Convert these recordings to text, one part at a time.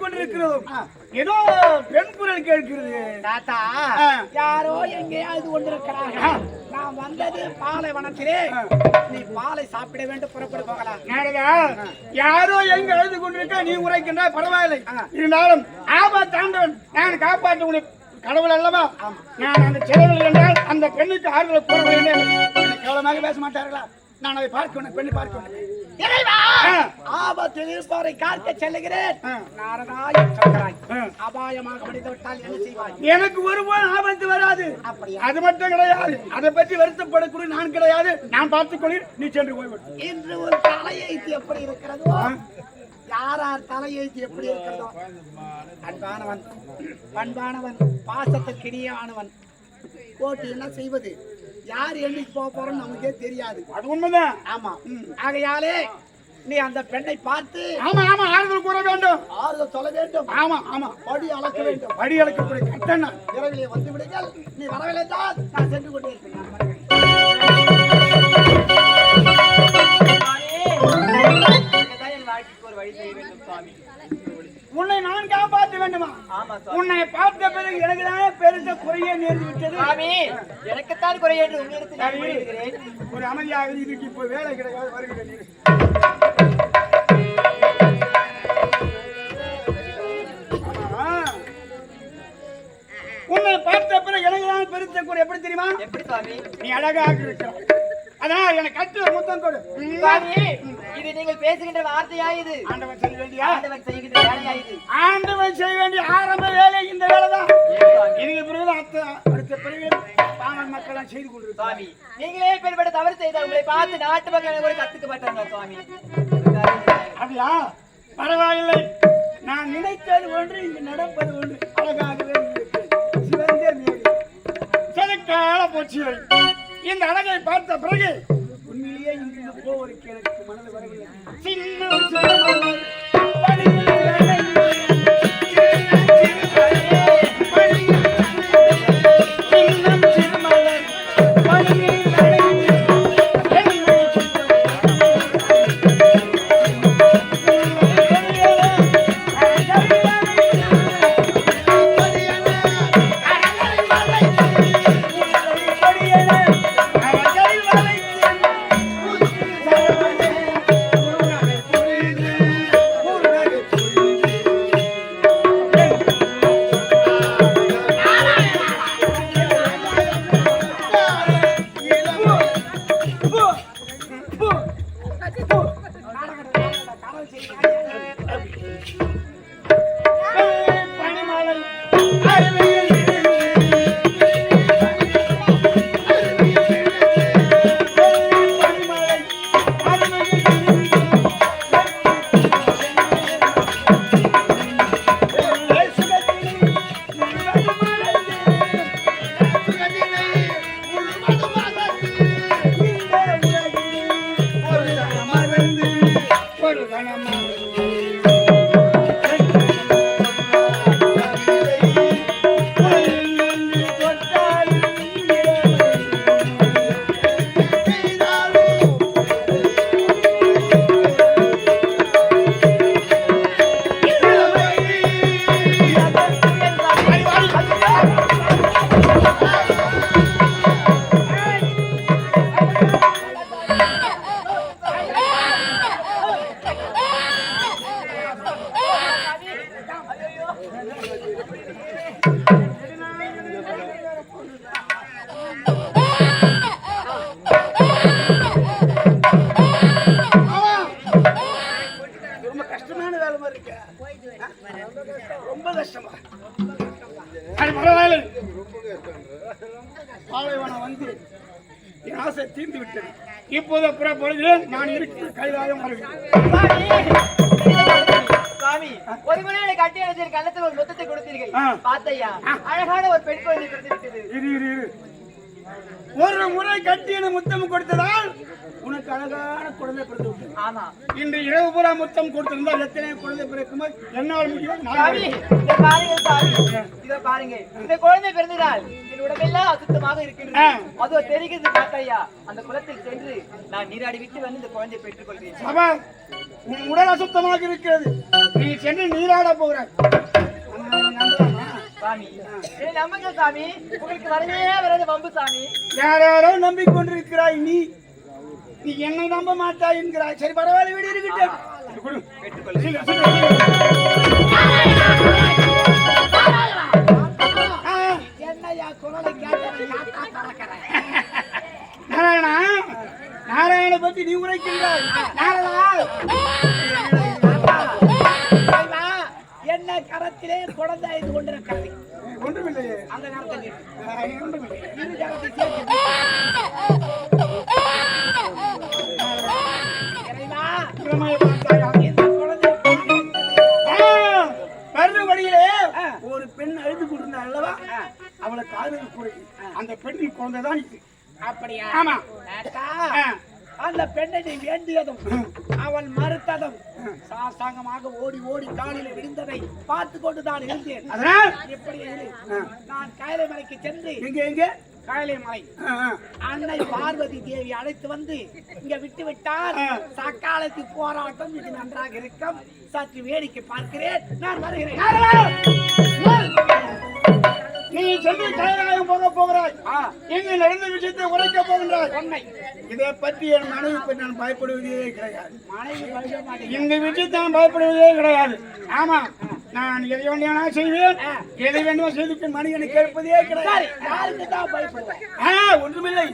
கொண்டிருக்கிறோம் ஏதோ பெண் குரல் கேட்கிறது. தாத்தா. யாரோ எங்கேயாவது கொண்டிருக்கிறார்கள் நான் வந்தது பாலைவனத்திலே நீ பாலை சாப்பிட வேண்டும் புறப்பட்டு போகலாம் யாரோ எங்க அழுது கொண்டிருக்க நீ உரைக்கின்ற பரவாயில்லை. இருந்தாலும் ஆபத்தாண்டவன் நான் காப்பாற்ற உனக்கு கடவுள் அல்லவா? நான் அந்த செலவில் என்றால் அந்த பெண்ணுக்கு ஆறுதல் என்னை கேவலமாக பேச மாட்டார்களா? நான் அதை பார்க்க வேண்டும் பெண்ணை பார்க்க வேண்டும் இறைவா. ஆபத்தில் இருப்பவரை காக்க செல்லுகிறேன். நாரதாய சக்கராய். அபாயமாக விட்டால் என்ன செய்வாய்? எனக்கு ஒருபோதும் ஆபத்து வராது. அப்படியா? அது மட்டும் கிடையாது. அதை பற்றி வருத்தப்படக்கூடிய நான் கிடையாது. நான் பார்த்துக் கொள்கிறேன். நீ சென்று போய்விடு. இன்று ஒரு தலையெழுத்து எப்படி இருக்கிறதோ? யார் யார் தலையெழுத்து எப்படி இருக்கிறதோ? அன்பானவன் பண்பானவன் பாசத்துக்கு இனியானவன் போட்டு என்ன செய்வது? யார் என்னைக்கு போக போறோம்னு நமக்கே தெரியாது அது உண்மைதான் ஆமா ஆகையாலே நீ அந்த பெண்ணை பார்த்து ஆமா ஆமா ஆறுதல் கூற வேண்டும் ஆறுதல் சொல்ல வேண்டும் ஆமா ஆமா படி அளக்க வேண்டும் வடி அளக்கக்கூடிய கட்டணா இரவிலே வந்து விடுங்கள் நீ வரவில்லை என்றால் நான் சென்று கொண்டே இருப்பேன். உன்னை நான் காப்பாற்ற வேண்டுமா? உன்னை பார்த்த பிறகு எனக்கு தானே பெருத்த குறையே நேர்ந்து விட்டது. எனக்குத்தான் குறை என்று உங்களிடத்தில் நான் சரி. முறையிடுகிறேன். ஒரு அமைதியாக இதுக்கு இப்போ வேலை கிடைக்காது வருகிறேன். உன்னை பார்த்த பிறகு எனக்கு தான் பெருத்த குறை. எப்படி தெரியுமா? எப்படி நீ அழகாக இருக்கிறாய் அதான் எனக்கு கட்டு முத்தம் கொடு. இது நீங்கள் பேசுகின்ற வார்த்தையா இது? ஆண்டவன் செய்ய வேண்டியா? ஆண்டவன் செய்கின்ற வேலையா இது? ஆண்டவன் செய்ய வேண்டிய ஆரம்ப வேலை இந்த வேலை தான்? இதுக்கு பிறகு அடுத்த பிறகு பாமன் மக்கள் செய்து கொண்டிருக்காங்க சுவாமி நீங்களே பெரும்பட தவறு செய்தால் உங்களை பார்த்து நாட்டு மக்கள் கூட கத்துக்க மாட்டாங்க சுவாமி. அப்படியா? பரவாயில்லை. நான் நினைத்தது ஒன்று இங்கு நடப்பது ஒன்று. அழகாகவே. சிவந்தே செதுக்கால போச்சுகள். இந்த அழகை பார்த்த பிறகு உண்மையிலேயே இங்கிருந்து போவதற்கு எனக்கு மனது வரவில்லை. கண்ணத்தில் ஒரு முத்தத்தை கொடுத்தீர்கள். ஆ. பார்த்தையா அழகான ஒரு பெண் குழந்தை பிறந்து விட்டது இரு இரு இரு. ஒரு முறை கட்டியன முத்தம் கொடுத்ததால் உனக்கு அழகான குழந்தை பிறந்து ஆமா. இன்று இரவு பூரா முத்தம் கொடுத்திருந்தால் எத்தனை குழந்தை பிறக்குமோ என்னால் முடியும் நான் சாமி இதை பாருங்க சாமி. இதை பாருங்க. இந்த குழந்தை பிறந்ததால் என் உடம்பெல்லாம் அசுத்தமாக இருக்கின்றது. அதோ தெரிகிறது பார்த்தையா அந்த குளத்தில் சென்று நான் நீராடி விட்டு வந்து இந்த குழந்தையை பெற்றுக் கொள்கிறேன் அவன் உன் உடல் அசுத்தமாக இருக்கிறது. நீ சென்று நீராட போகிறாய். நம்புங்க சாமி. உங்களுக்கு வரவே வராது வம்பு சாமி. யாராரோ நம்பிக்கொண்டிருக்கிறாய் நீ. நீ என்னை நம்ப மாட்டாய் என்கிறாய். சரி பரவாயில்ல விடு இருக்கட்டும் என்னையா குரலை நாராயணா நாராயண பத்தி நீ உரைக்கின்றாய் தலைவா, என்ன கரத்திலே குழந்தை கொண்டிருக்கிறது ஒன்றுமில்லையே. அந்த நேரத்தில் இரு கரத்தை சாஸ்தாங்கமாக ஓடி ஓடி காலில் விழுந்ததை பார்த்து கொண்டு தான் இருந்தேன். அதனால்? எப்படி. நான் காயலை மலைக்கு சென்று எங்க எங்க? காயலை மலை. அன்னை பார்வதி தேவி அழைத்து வந்து இங்க விட்டு விட்டால். சக்காலத்து போராட்டம் இது நன்றாக இருக்கும். சற்று வேடிக்கை பார்க்கிறேன். நான் வருகிறேன். நீ சென்று கைலாயம் போக போகிறாய். ஆ, எங்க நடந்த விஷயத்தை உரைக்க போகின்றாய். உண்மை. இதை பற்றி என் மனைவிக்கு நான் பயப்படுவதே கிடையாது. மனைவி இந்த விஷயத்தை நான் பயப்படுவதே கிடையாது. ஆமா நான் எதை வேண்டியா செய்வேன். எதை வேண்டுமோ செய்து மனிதனை கேட்பதே கிடையாது. யாருக்கு தான் பயப்படுவேன் ஆ, ஒன்றுமில்லை.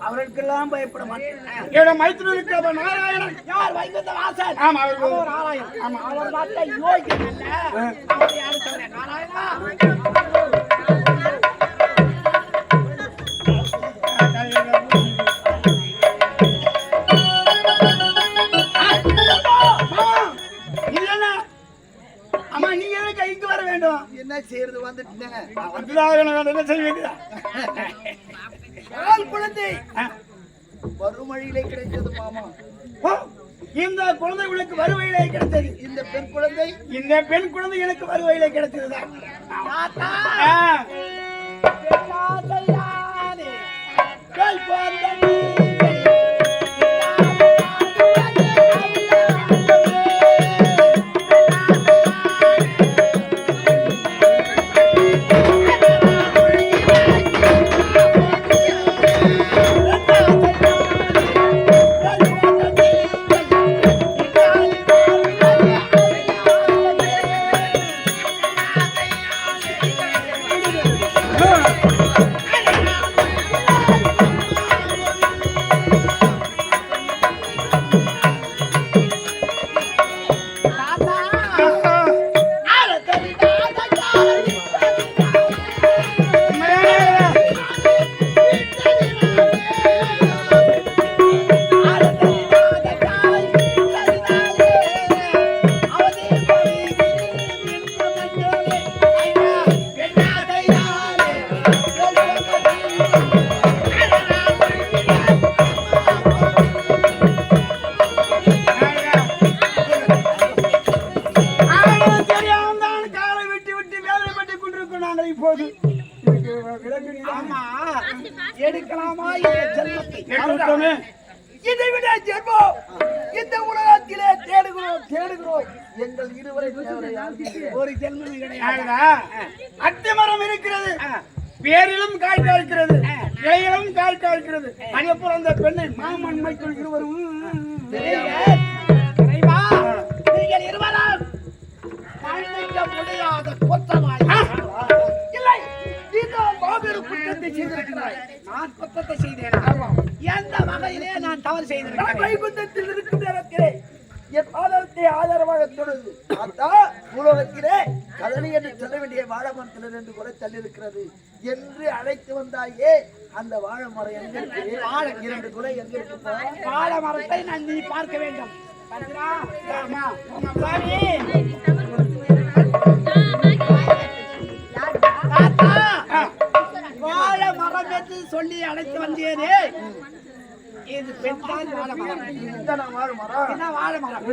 அவர்களுக்கெல்லாம் பயப்பட மாட்டேன். என்னோட மைத்திரனுக்கு அவன் நாராயணன். யார் வைகுந்த வாசல் ஆமா அவர் நாராயணன். ஆமா. அவர் யாரு சொல்றேன்? நாராயணா? என்ன செய்வீங்க குழந்தை. வறுமொழியிலே கிடைத்தது மாமா இந்த குழந்தை உனக்கு வருவையிலே கிடைத்தது. இந்த பெண் குழந்தை. இந்த பெண் குழந்தை எனக்கு வருவையிலே கிடைத்ததுதான். தாத்தா. ஜென்மம் கிடையாது இருக்கிறது. வேரிலும் காய் காய்க்கிறது இலையிலும் காய் காய்க்கிறது அதேபோல் அந்த பெண்ணை மாமன்மைக்குள் இருவரும் நீங்கள் முடியாத குற்றவாளி. இல்லை இதோ மாபெரும் குற்றத்தை செய்திருக்கிறாய். நான் குற்றத்தை செய்தேன்? எந்த வகையிலே நான் தவறு செய்திருக்கிறேன்? வைகுந்தத்தில் நேரத்திலே என் ஆதாரத்தை ஆதாரமாக தொடர்ந்து அத்தா உலகத்திலே கதலி என்று சொல்ல வேண்டிய வாழை மரத்தில் ரெண்டு குறை தள்ளி என்று அழைத்து வந்தாயே அந்த வாழை மரம் எங்க இருக்கு? இரண்டு குறை எங்க இருக்கு? வாழ மரத்தை நான் நீ பார்க்க வேண்டும். பார்க்கிறா? வாழ மரம் என்று சொல்லி அழைத்து வந்தேனே. இது பெண்தான் இத்தனை வாழை மரம்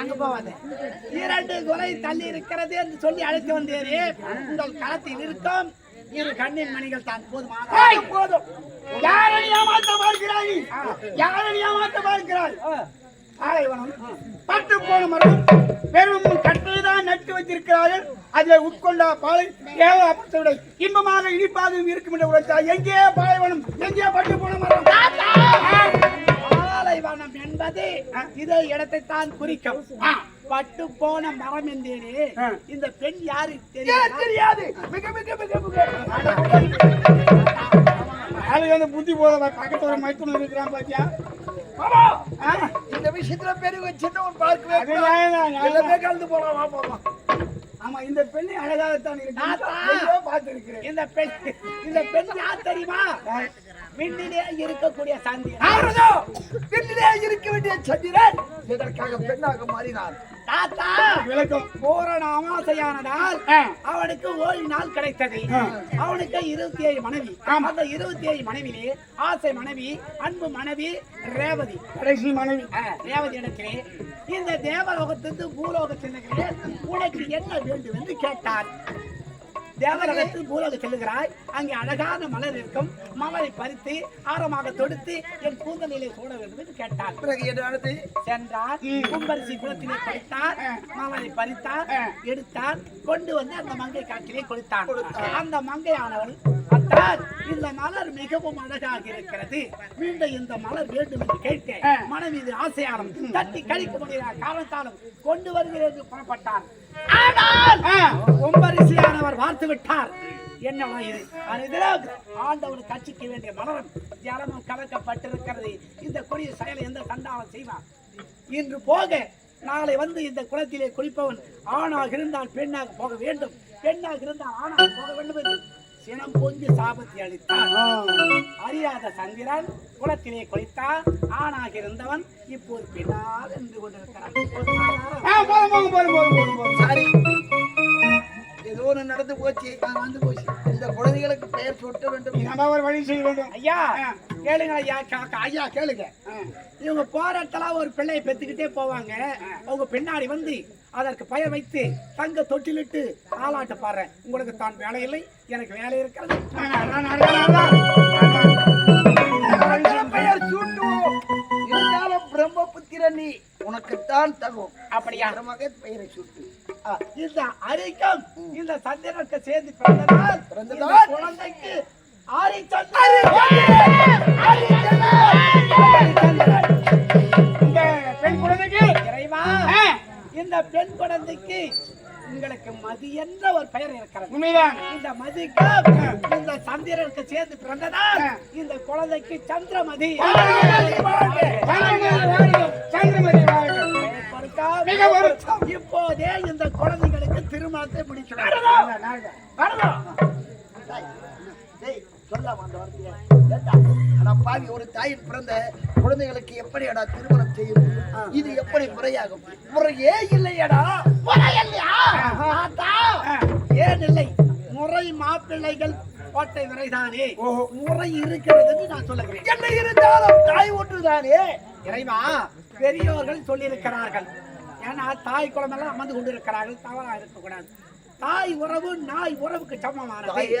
அங்க போவாத. இரண்டு குலை தள்ளி இருக்கிறது என்று சொல்லி அழைத்து வந்தேனே. உங்கள் களத்தில் இருக்கும் இரு கண்ணின் மணிகள் தான் போதுமாக ஏய், போதும். யாரை ஏமாத்த பார்க்கிறாய்? யாரை ஏமாத்த பார்க்கிறாய்? பாலைவனம் பட்டு போன மரம் வெறும் கட்டை தான் நட்டு வைத்திருக்கிறார்கள் அதை உட்கொண்ட பாலை ஏழாப்பத்தோட இன்பமாக இனிப்பாகவும் இருக்கும் என்று உரைத்தார் எங்கே பாலைவனம்? எங்கே பட்டு போன மரம்? என்பது இதே இடத்தை தான் குறிக்கும். பட்டு போன மரம் என்றேனே. இந்த பெண் யாரு தெரியாது? மிக மிக மிக மிக. ஆளு வந்து புத்தி போத பக்கத்துல மைத்துன இருக்கிறான் பாத்தியா? இந்த விஷயத்துல பெரிய சின்னவன் பார்க்கவே அது கலந்து போலாம் வா போமா ஆமா இந்த பெண்ணை அழகாகத்தான். இருக்கு பார்த்திருக்கிறேன். இந்த பெண் இந்த பெண் யார் தெரியுமா? விண்ணிலே இருக்கக்கூடிய சந்திரன் வேண்டிய சந்திரன் இதற்காக பெண்ணாக மாறினார் தாத்தா விளக்கம். பூரண அமாசையானதால். அவனுக்கு ஓய்வு நாள் கிடைத்தது. அவனுக்கு இருபத்தி ஏழு மனைவி. அந்த இருபத்தி ஏழு மனைவிலே ஆசை மனைவி அன்பு மனைவி ரேவதி. கடைசி மனைவி. ரேவதி இடத்திலே இந்த தேவலோகத்திற்கு பூலோகத்திற்கு உனக்கு என்ன வேண்டும் என்று கேட்டார். தேவலோகத்தில் பூலோக செல்லுகிறாய். அங்கே அழகான மலர் இருக்கும். மலரை பறித்து ஆரமாக தொடுத்து என் கூந்தலிலே சூட வேண்டும் என்று கேட்டார். பிறகு என்ன நடந்து? சென்றார். கும்பரிசி குளத்திலே கொடுத்தார் மலரை பறித்தார். எடுத்தார். கொண்டு வந்து அந்த மங்கை காட்டிலே கொடுத்தார். அந்த மங்கையானவள் அத்தார் இந்த மலர் மிகவும் அழகாக இருக்கிறது. மீண்டும் இந்த மலர் வேண்டும் என்று கேட்க மனம் இது தட்டி கழிக்க முடியாத காரணத்தாலும் கொண்டு வருகிறேன் என்று புறப்பட்டார் ஆனால் ஆ, பார்த்து விட்டார். என்னவா இது ஆண்டவன் கட்சிக்க வேண்டிய மலரம் ஜலமும் கலக்கப்பட்டிருக்கிறது. இந்த கொடிய செயலை எந்த கண்டாலும் செய்வான்? இன்று போக நாளை வந்து இந்த குளத்திலே குளிப்பவன் ஆணாக இருந்தால் பெண்ணாக போக வேண்டும். பெண்ணாக இருந்தால் ஆணாக போக வேண்டும் என்று சினம் பொங்கி சாபத்தை அளித்தார் அறியாத சந்திரன் குளத்திலே குளித்தார் ஆணாக இருந்தவன் இப்போது பெண்ணாக நின்று கொண்டிருக்கிறான். சாரி. ஏதோ ஒண்ணு நடந்து போச்சு. வந்து போச்சு. இந்த குழந்தைகளுக்கு பெயர் சூட்ட வேண்டும். நம்ம ஒரு வழி செய்ய வேண்டும். ஐயா கேளுங்க ஐயா காக்கா. ஐயா கேளுங்க. இவங்க இடத்துல ஒரு பிள்ளையை பெத்துக்கிட்டே போவாங்க. அவங்க பின்னாடி வந்து அதற்கு பெயர் வைத்து தங்க தொட்டிலிட்டு ஆளாட்ட பாடுறேன். உங்களுக்கு தான் வேலை இல்லை எனக்கு வேலை இருக்கிறது. நல்ல பெயர் சூட்டுவோம் இருந்தாலும் பிரம்மபுத்திரன் நீ உனக்குத்தான் தகும் அப்படியா? மகன் பெயரை சூட்டு ஆ, இந்த அரிக்கம் இந்த சந்திரனுக்கு சேர்ந்து பிறந்ததால் பிறந்ததால் இந்த குழந்தைக்கு ஆரிச்சந்திரன் இந்த இந்த பெண் குழந்தைக்கு உங்களுக்கு மதி என்ற ஒரு பெயர் இருக்கிறது. உண்மைதான். இந்த மதிக்கு இந்த சந்திரனுக்கு சேர்ந்து பிறந்ததால் இந்த குழந்தைக்கு சந்திரமதி. இப்போதே இந்த குழந்தைகளுக்கு திருமணத்தை முடிக்கணும் டேய், சொல்லாம அந்த வார்த்தையை. பாவி, ஒரு தாயின் பிறந்த குழந்தைகளுக்கு எப்படி அடா திருமணம் செய்ய முடியும் இது எப்படி முறையாகும்? முறையே இல்லையடா. ஏன் இல்லை? முறை மாப்பிள்ளைகள் கோட்டை விரைதானே. முறை இருக்கிறது நான் சொல்லுகிறேன். என்ன இருந்தாலும் தாய் ஒன்றுதானே? இறைவா பெரியோர்கள் சொல்லியிருக்கிறார்கள். ஏன்னா தாய் குழம்பெல்லாம் அமர்ந்து கொண்டிருக்கிறார்கள். தவறா இருக்கக்கூடாது. தாய் உறவு நாய் உறவுக்கு சமமானது.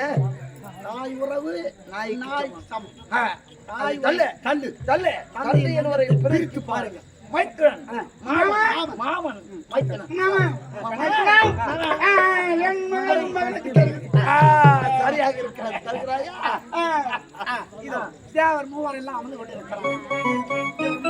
தாயே தாய் உறவு நாய் நாய் சமம் ஆ, தாய் தள்ளு தள்ளு தள்ளு. தந்தை என்பவரை பிரித்து பாருங்க மைத்திரன். மாமன். என் மகனுக்கு தெரியும். சரியாக இருக்கிறது தருகிறாயா. இதோ தேவர் மூவர் எல்லாம் அமர்ந்து கொண்டிருக்கிறாங்க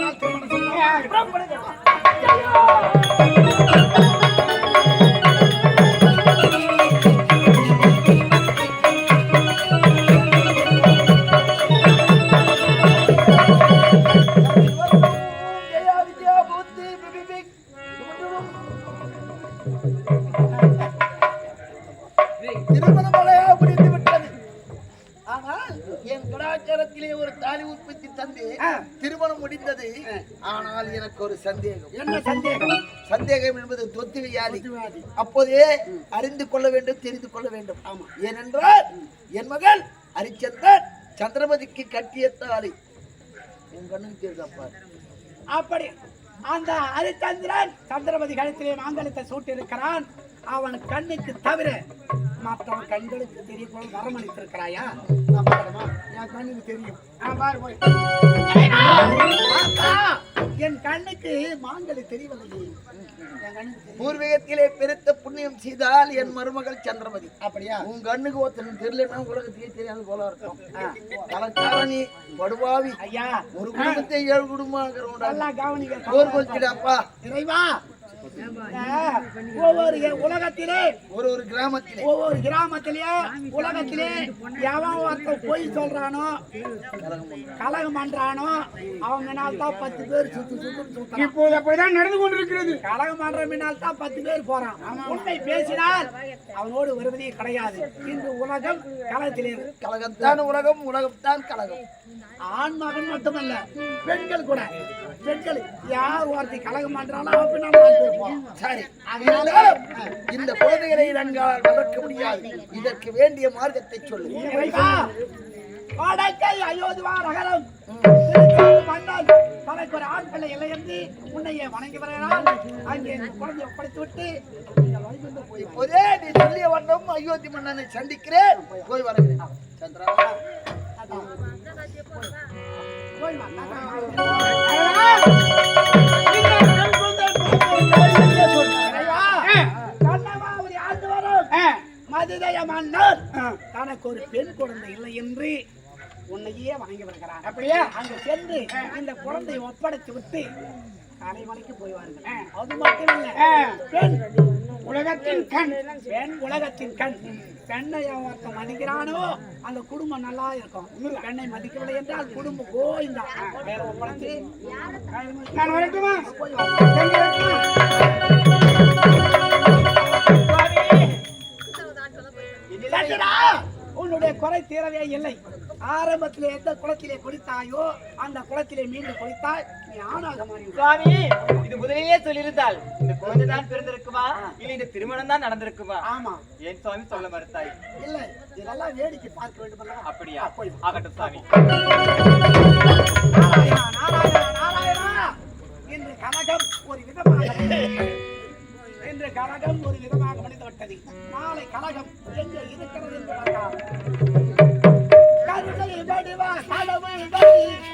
வியாதி அப்போதே அறிந்து கொள்ள வேண்டும் தெரிந்து கொள்ள வேண்டும். ஆமா. ஏனென்றால் என் மகள் ஹரிச்சந்திரன் சந்திரமதிக்கு கட்டிய தாலி உன் கண்ணுக்கு தெரியுதாப்பா அப்படி அந்த ஹரிச்சந்திரன் சந்திரமதி கழுத்திலே மாங்கலத்தை சூட்டி இருக்கிறான் அவன் கண்ணுக்கு தவிர மற்றவன் கண்களுக்கு தெரியக்கூட வரமளித்திருக்கிறாயா? என் கண்ணுக்கு தெரியும். என் கண்ணுக்கு மாங்கலி தெரியவில்லையே. என் பூர்வீகத்திலே பெருத்த புண்ணியம் செய்தால் என் மருமகள் சந்திரமதி. அப்படியா? உன் கண்ணுக்கு ஒருத்தன் தெரியலன்னா உலகத்துக்கே தெரியாது போல இருக்கும். கலக்காரணி படுபாவி ஐயா. ஒரு குடும்பத்தை ஏழு குடும்பம் சோறு கொளுத்திடாப்பா இறைவா. ஒவ்வொரு உலகத்திலே ஒரு ஒரு கிராமத்திலே. ஒவ்வொரு கிராமத்திலே உலகத்திலே எவன் ஒருத்தன் பொய் சொல்றானோ கலகம் பண்றானோ அவங்க நாள் தான் பத்து பேர் சுத்து இப்போது அப்படிதான் நடந்து கொண்டிருக்கிறது. கலகம் பண்ற பின்னால் தான் பத்து பேர் போறான். உண்மை பேசினால் அவனோடு வருவதே கிடையாது. இன்று உலகம் கலகத்திலே. கலகத்தான் உலகம் உலகம்தான் கலகம். ஆண் மகன் மட்டுமல்ல பெண்கள் கூட. பெண்கள் யார் ஒருத்தி கலகம் பேர் போறான் சரி இருந்தாலும் இந்த குழந்தைகளை நன்கால் வளர்க்க முடியாது. இதற்கு வேண்டிய மார்க்கத்தை சொல்லு. வடக்கை அயோத்திவா நகரம். மன்னன். தனக்கு ஒரு ஆண் பிள்ளை இல்லை என்று உன்னையே வணங்கி வருகிறான். அங்கே இந்த குழந்தையை ஒப்படைத்து விட்டு நீங்கள் இப்போதே நீ சொல்லிய வண்ணம் அயோத்தி மன்னனை சந்திக்கிறேன். போய் வருகிறேன் சந்திரா. மதுதய மன்னர் தனக்கு ஒரு பெண் குழந்தை இல்லை என்று உன்னையே வணங்கி வருகிறார் அப்படியா அங்க சென்று இந்த குழந்தையை ஒப்படைத்து விட்டு தலைமலைக்கு போய் வாருங்கள் அது மட்டும் இல்லை பெண் உலகத்தின் கண் பெண் உலகத்தின் கண். பெண்ணை ஒருத்தன் மதிக்கிறானோ அந்த குடும்பம் நல்லா இருக்கும். பெண்ணை மதிக்கவில்லை என்றால் குடும்பம் கோயிந்தா வேற நான் வரட்டுமா? சந்திரா, உன்னுடைய குறை தீரவே இல்லை. ஆரம்பத்திலே எந்த குளத்திலே குளித்தாயோ அந்த குளத்திலே மீண்டும் குளித்தாய். நீ ஆணாக மாறி சுவாமி இது முதலிலே சொல்லியிருந்தால் இந்த குழந்தை தான் பிறந்திருக்குமா? இல்லை இந்த திருமணம் தான் நடந்திருக்குமா? ஆமா. ஏன் சுவாமி சொல்ல மறுத்தாய்? இல்ல இதெல்லாம் வேடிக்கை பார்க்க வேண்டும்? அப்படியா? ஆகட்டும் சுவாமி. நாராயணா, நாராயணா, நாராயணா. இன்று கனகம் ஒரு விதமாக இன்று கனகம் ஒரு விதமாக முடிந்து விட்டது நாளை கனகம் எங்க இருக்கிறது என்று பார்க்கலாம். கருணை வடிவ கடவுள் வழி.